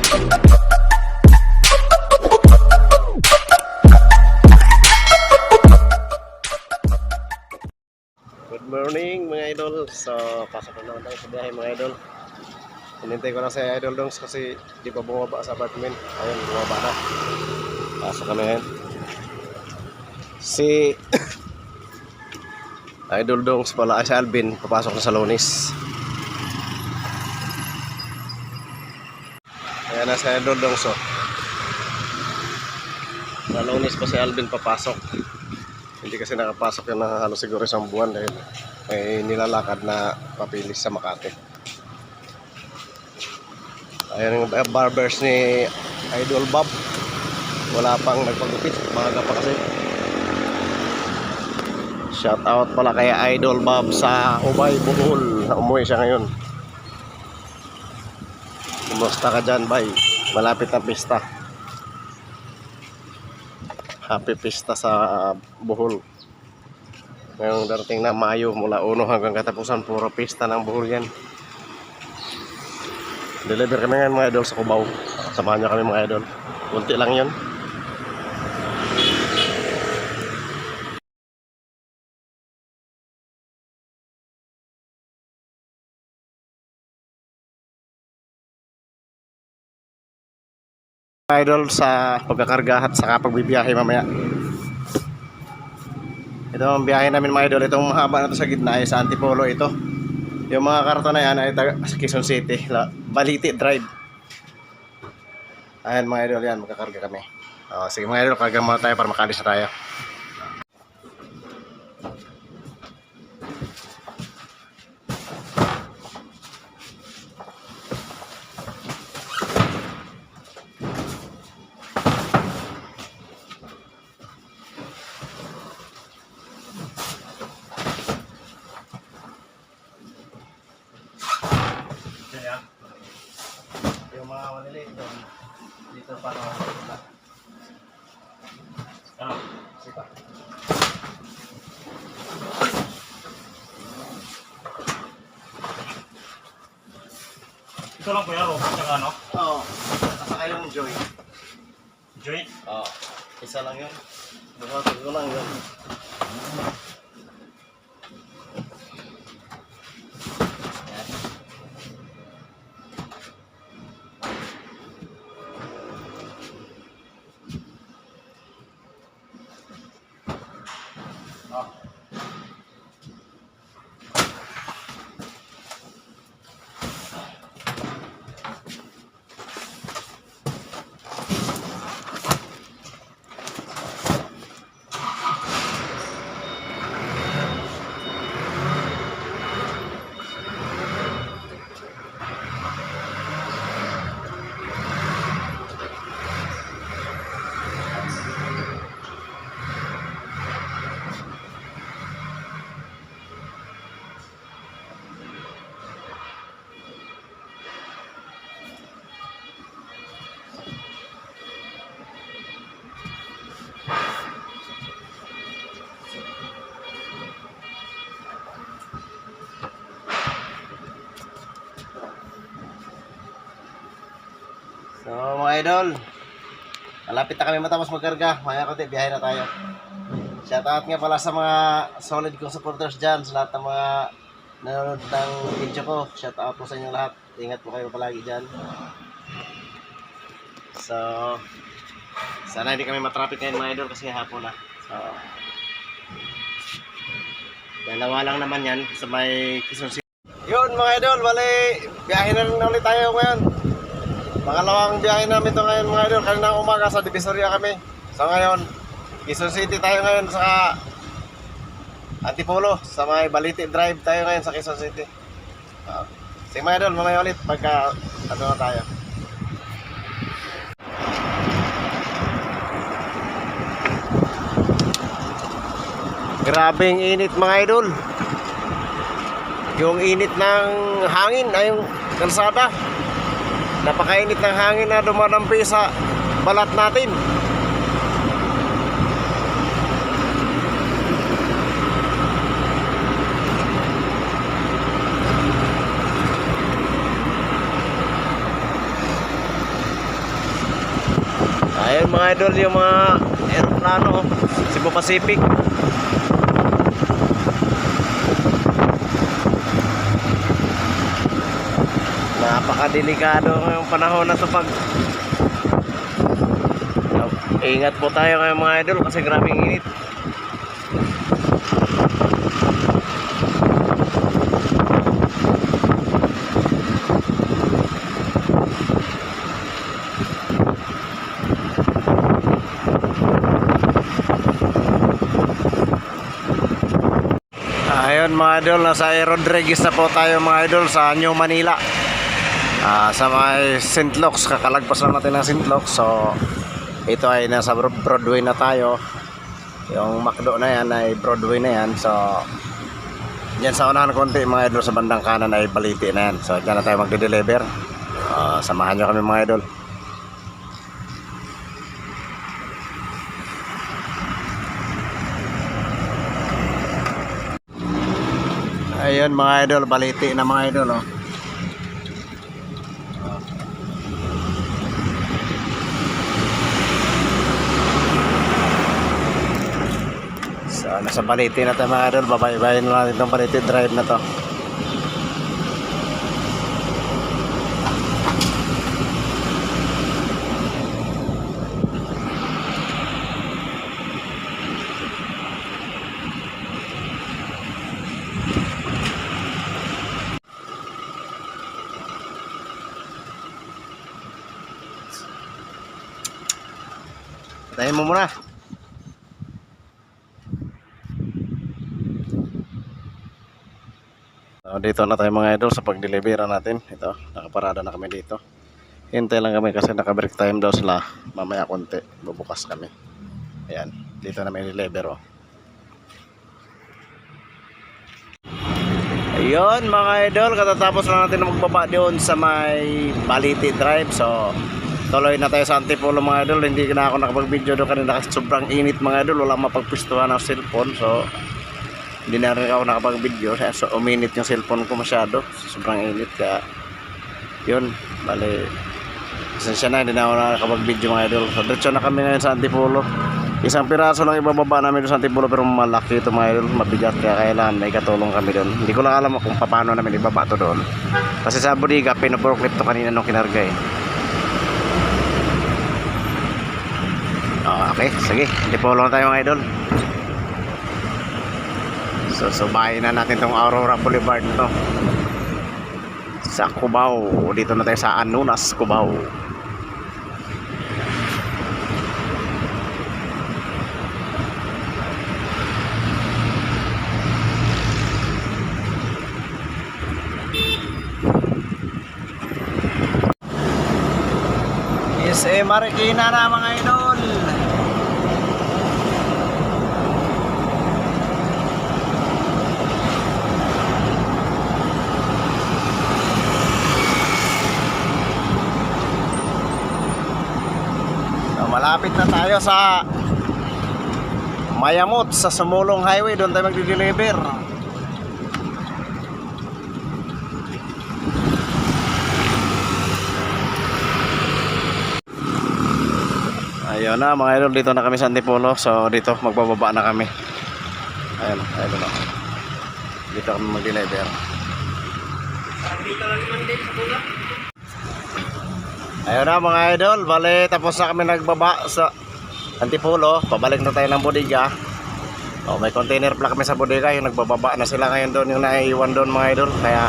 Good morning mga idol. So, pasok na naman tayo sa biyahe mga idol. Hinintay ko na si Idol Dongs kasi di pa bumaba sa apartment. Ayun, bumaba na. Pasok kami ngayon. Si Idol Dongs pala, ay si Alvin, papasok na sa Lonis. Ayan na si Idol Dongs oh. Sa Lonis pa si Alvin papasok. Hindi kasi nakapasok na halos siguro isang buwan dahil may nilalakad na papilis sa Makati. Ayan yung barbers ni Idol Bob. Wala pang nagpagupit. Maaga pa kasi. Shout out pala kay Idol Bob sa Ubay, Bohol. Na umuwi siya ngayon. Kumusta ka dyan, bay? Malapit ang pista. Happy Pista sa uh, Bohol. Ngayong darating na Mayo mula uno hanggang katapusan puro pista ng Bohol yan. Deliver kami ngayon mga idol sa Cubao. Samahan niyo kami mga idol. Kunti lang yun. Idol sa pagkakarga at saka pagbibiyahe mamaya. Ito ang biyahe namin mga idol. Itong mahaba na to sa gitna ay sa Antipolo ito. Yung mga karton na yan ay sa Quezon City. La- Baliti Drive. Ayan mga idol yan. Magkakarga kami. O, sige mga idol, karga muna tayo para makalis na tayo. Ito lang kuya, Rob. Tsaka ano? Oo. Saka yung joy. Joint. Oo. Isa lang yun. Buhatid ko lang yun. Idol, malapit na kami matapos magkarga. Maya konti, biyahe na tayo. Shoutout nga pala sa mga solid kong supporters dyan, sa lahat ng mga nanonood ng video ko. Shoutout po sa inyo lahat. Ingat po kayo palagi dyan. So, sana hindi kami matraffic ngayon mga idol kasi hapon na. So, dalawa lang naman yan sa may Quezon City. Yun mga idol, bali, biyahe na rin ulit tayo ngayon. Pangalawang biyahe namin to ngayon mga idol. Kanina umaga sa Divisoria kami. So ngayon, Quezon City tayo ngayon sa Antipolo. Sa may Baliti Drive tayo ngayon sa Quezon City. Uh, sige mga idol, mamaya ulit pagka ano na tayo. Grabing init mga idol. Yung init ng hangin ay yung kalsada. Napakainit ng hangin na dumadampi sa balat natin. Ayun mga idol yung mga aeroplano Cebu Pacific Napakadelikado ngayong panahon na to pag Ingat po tayo ngayon mga idol kasi grabing init Ayun mga idol, nasa Rodriguez na po tayo mga idol sa New Manila. Ah, sa may St. Luke's, kakalagpas lang natin ng St. Luke's. So, ito ay nasa Bro- Broadway na tayo. Yung McDo na yan ay Broadway na yan. So, dyan sa unahan konti mga idol sa bandang kanan ay baliti na yan. So, dyan na tayo magde-deliver. Ah, samahan nyo kami mga idol. Ayun mga idol, baliti na mga idol oh. Nasa baliti na tayo mga idol, babay-bayin na natin itong baliti drive na to. Tayo mo muna. So, dito na tayo mga idol sa pag-deliver natin. Ito, nakaparada na kami dito. Hintay lang kami kasi naka-break time daw sila. Mamaya konti, bubukas kami. Ayan, dito na may deliver oh. Ayun mga idol, katatapos lang natin na magbaba doon sa may Baliti Drive. So, tuloy na tayo sa Antipolo mga idol. Hindi na ako nakapag-video doon kanina kasi sobrang init mga idol. Wala mapagpistuhan ng cellphone. So, hindi na rin ako nakapag-video. So, uminit yung cellphone ko masyado. Sobrang init. Kaya, yun, bali, Pasensya na, hindi na ako nakakapag-video mga idol. So, diretso na kami ngayon sa Antipolo. Isang piraso lang ibababa namin sa Antipolo pero malaki ito mga idol. Mabigat kaya kailangan may katulong kami doon. Hindi ko lang alam kung paano namin ibaba ito doon. Kasi sa bodega, pinaproclip to kanina nung kinarga eh. Ah, okay, sige. Antipolo na tayo mga idol. So, subayin na natin tong Aurora Boulevard to. Sa Cubao. Dito na tayo sa Anunas, Cubao. Yes, eh, Marikina na mga idol. So, malapit na tayo sa Mayamot sa Sumulong Highway. Doon tayo magdi-deliver. Ayun na mga idol, dito na kami sa Antipolo. So dito magbababa na kami. Ayun, ayun na. Dito kami mag-deliver. Ayun na mga idol, bale tapos na kami nagbaba sa Antipolo. Pabalik na tayo ng bodega. Oh, may container pala kami sa bodega, yung nagbababa na sila ngayon doon, yung naiiwan doon mga idol. Kaya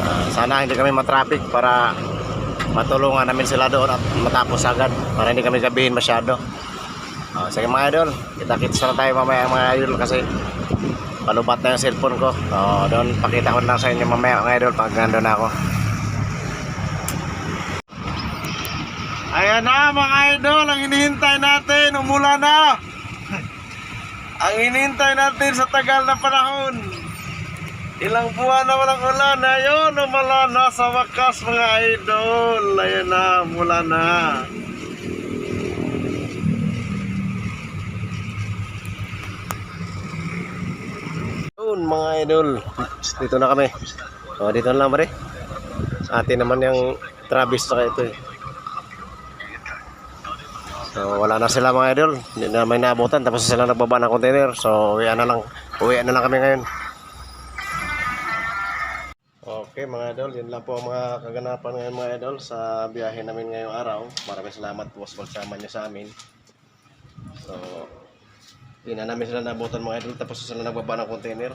ah, sana hindi kami matraffic para matulungan namin sila doon at matapos agad para hindi kami gabihin masyado. Oh, sige mga idol, kita-kits na tayo mamaya mga idol kasi palubat na yung cellphone ko. Oh, doon pakita ko lang sa inyo mamaya mga idol pag nandun ako. Ayan na mga idol, ang hinihintay natin, umula na. ang hinihintay natin sa tagal na panahon. Ilang buwan na walang ulan. Ayun, umala na sa wakas mga idol. Ayan na, mula na. Yun mga idol. Dito na kami. O, dito na lang pare. Sa atin naman yung Travis sa ito eh. So, wala na sila mga idol. Hindi na may naabutan tapos sila nagbaba ng container. So uwi na lang. Uwi na lang kami ngayon. Okay mga idol, yun lang po ang mga kaganapan ngayon mga idol sa biyahe namin ngayong araw. Maraming salamat po sa pagsama niyo sa amin. So, hindi na namin sila nabutan mga idol tapos sila nagbaba ng container.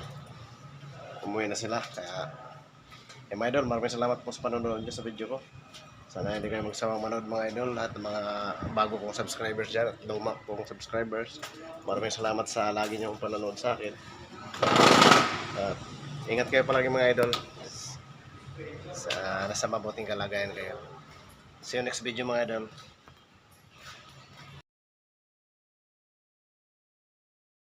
Umuwi na sila. Kaya, eh mga idol, maraming salamat po sa panonood niyo sa video ko. Sana hindi kayo magsawang manood mga idol at mga bago kong subscribers dyan at luma kong subscribers. Maraming salamat sa lagi niyong panonood sa akin. At ingat kayo palagi mga idol. Sa nasa mabuting kalagayan kayo. See you next video mga idol.